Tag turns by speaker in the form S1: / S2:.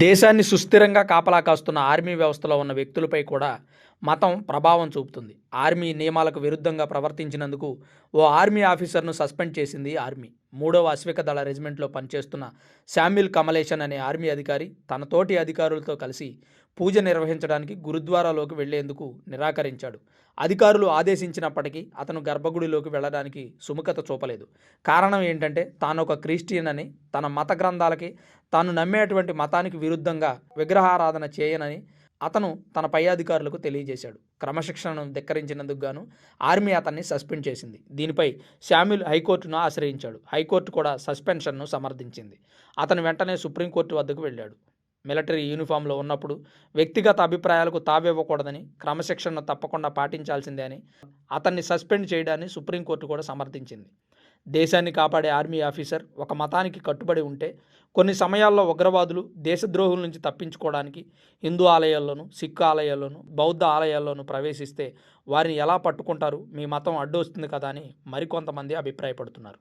S1: దేశాన్ని సుస్థిరంగా కాపలా కాస్తున్న ఆర్మీ వ్యవస్థలో ఉన్న వ్యక్తులపై కూడా మతం ప్రభావం చూపుతుంది. ఆర్మీ నియమాలకు విరుద్ధంగా ప్రవర్తించినందుకు ఓ ఆర్మీ ఆఫీసర్ను సస్పెండ్ చేసింది ఆర్మీ. మూడవ అశ్విక దళ రెజిమెంట్లో పనిచేస్తున్న శామ్యుల్ కమలేషన్ అనే ఆర్మీ అధికారి తన తోటి అధికారులతో కలిసి పూజ నిర్వహించడానికి గురుద్వారాలోకి వెళ్ళేందుకు నిరాకరించాడు. అధికారులు ఆదేశించినప్పటికీ అతను గర్భగుడిలోకి వెళ్ళడానికి సుముఖత చూపలేదు. కారణం ఏంటంటే తాను ఒక క్రిస్టియన్ అని తన మత గ్రంథాలకి తాను నమ్మేటువంటి మతానికి విరుద్ధంగా విగ్రహారాధన చేయనని అతను తన పై అధికారులకు తెలియజేశాడు. క్రమశిక్షణను ధిక్కరించినందుకు గాను ఆర్మీ అతన్ని సస్పెండ్ చేసింది. దీనిపై శామ్యుల్ హైకోర్టును ఆశ్రయించాడు. హైకోర్టు కూడా సస్పెన్షన్ను సమర్థించింది. అతను వెంటనే సుప్రీంకోర్టు వద్దకు వెళ్ళాడు. మిలిటరీ యూనిఫామ్లో ఉన్నప్పుడు వ్యక్తిగత అభిప్రాయాలకు తావివ్వకూడదని క్రమశిక్షణను తప్పకుండా పాటించాల్సిందే అని అతన్ని సస్పెండ్ చేయడాన్ని సుప్రీంకోర్టు కూడా సమర్థించింది. దేశాన్ని కాపాడే ఆర్మీ ఆఫీసర్ ఒక మతానికి కట్టుబడి ఉంటే కొన్ని సమయాల్లో ఉగ్రవాదులు దేశద్రోహుల నుంచి తప్పించుకోవడానికి హిందూ ఆలయాల్లోనూ సిక్కు ఆలయాల్లోనూ బౌద్ధ ఆలయాల్లోనూ ప్రవేశిస్తే వారిని ఎలా పట్టుకుంటారు? మీ మతం అడ్డు వస్తుంది కదా అని మరికొంతమంది అభిప్రాయపడుతున్నారు.